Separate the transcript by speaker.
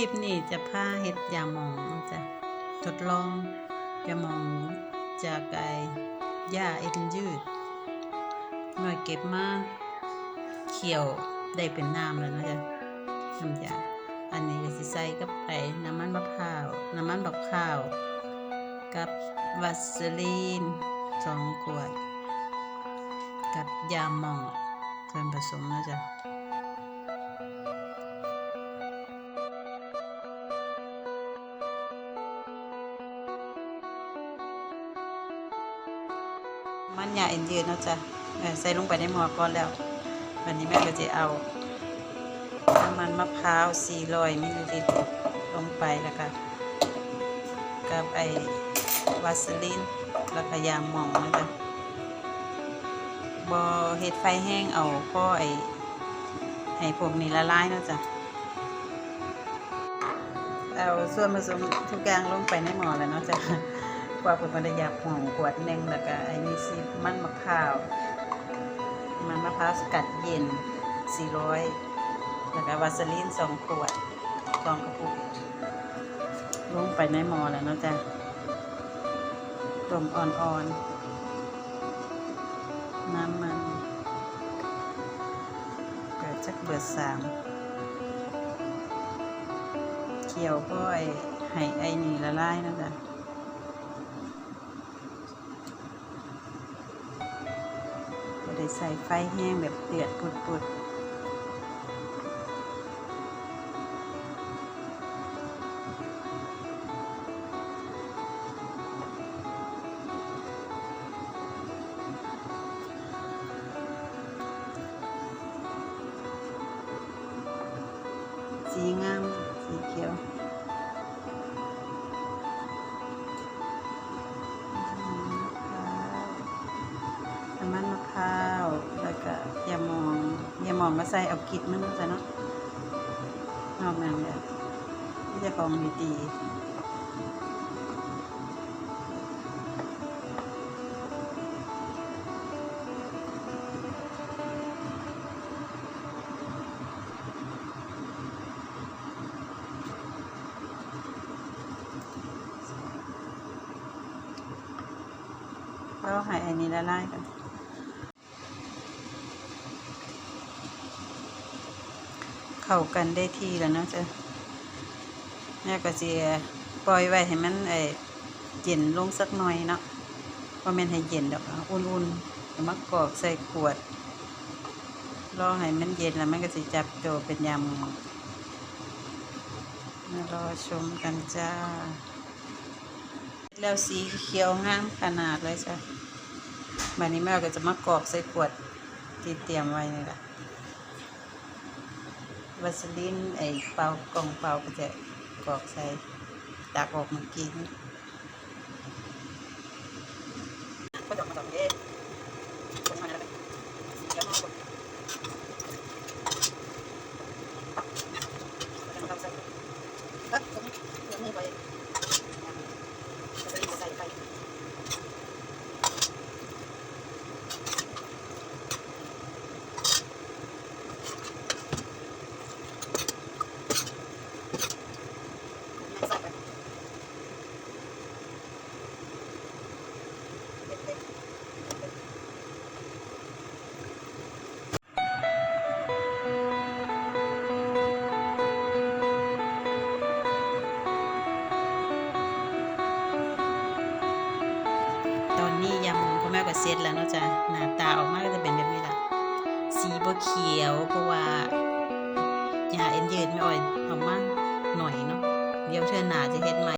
Speaker 1: คลิปนี้จะพาเฮ็ดยาหมองจะทดลองยาหมองจากไอ้หญ้าเอ็นยืดเมื่อยเก็บมาเคี่ยวได้เป็นน้ำแล้วนะจ้ะน้ำยาอันนี้ก็สิใส่กับไอน้ำมันมะพร้าวน้ำมันบักข้าว กับวัสลีนสองขวด กับยาหมองส่วนผสมนะจ้ะ มันยาเอ็นยืดเนาะจ้ะใส่ลงไปในหม้อก่อนแล้ววันนี้แม่ก็จะเอาน้ำมันมะพร้าว400มิลลิลิตรลงไปแล้วก็กับไอวาสลินแล้วก็ยางหม่องนะจ๊ะบอเฮ็ดไฟแห้งเอาพ่อไอให้พวกนี้ละลายนะจ้ะเอาส่วนผสมทุกอย่างลงไปในหม้อแล้วเนาะจ้ะ ว่าเป็นบรรยากหอมขวดหนึ่งแล้วก็ไอ้นี่สิมันมะพร้าว มันมะพร้าวสกัดเย็น 400 แล้วก็วาสลีน2ขวดกองกระปุกลงไปในหม้อแล้วเนาะจ้ะต้มอ่อนๆ น้ำมันเกิดจักเบิดสาม เคี่ยวก็ไอ้ให้ไอ้นี่ละลายนะจ้ะ ได้ใส่ไฟแห้งแบบเดือดปุดๆสีงามสีเขียว หมองก็ใส่เอากิดมันซะเนาะนอกนั้นเนี่ยที่จะของดีดีแล้วให้อันนี้ละลายกัน เข้ากันได้ทีแล้วเนาะจ้ะแม่ก็จะปล่อยไว้ให้มันไอ้เย็นลงสักหน่อยเนาะว่าแม่นให้เย็นดอกอาอุ่นๆมากรอกใส่ขวดรอให้มันเย็นแล้วมันก็จะจับตัวเป็นยำมารอชมกันจ้า แล้วสีเขียวงามขนาดเลยจ้ะบัดนี้แม่ก็จะมากรอกใส่ขวดที่เตรียมไว้นี่แหละ วัสลินไอ้เป่ากล่องเป่าก็จะกรอกใส่ตากออกมากินก็จะมาทำเองคนมาแล้วเดี๋ยวมาคนก็จะมาทำใส่ครับผมยังไม่ไป มากกว่าเซตแล้วเนาะจ้ะหน้าตาออกมาก็จะเป็นแบบนี้ละสีบ่เขียวเพราะว่ายาเอ็นยืนไม่อ่อยออกมาหน่อยเนาะเดี๋ยวเทื่อหน้าจะเฮ็ดใหม่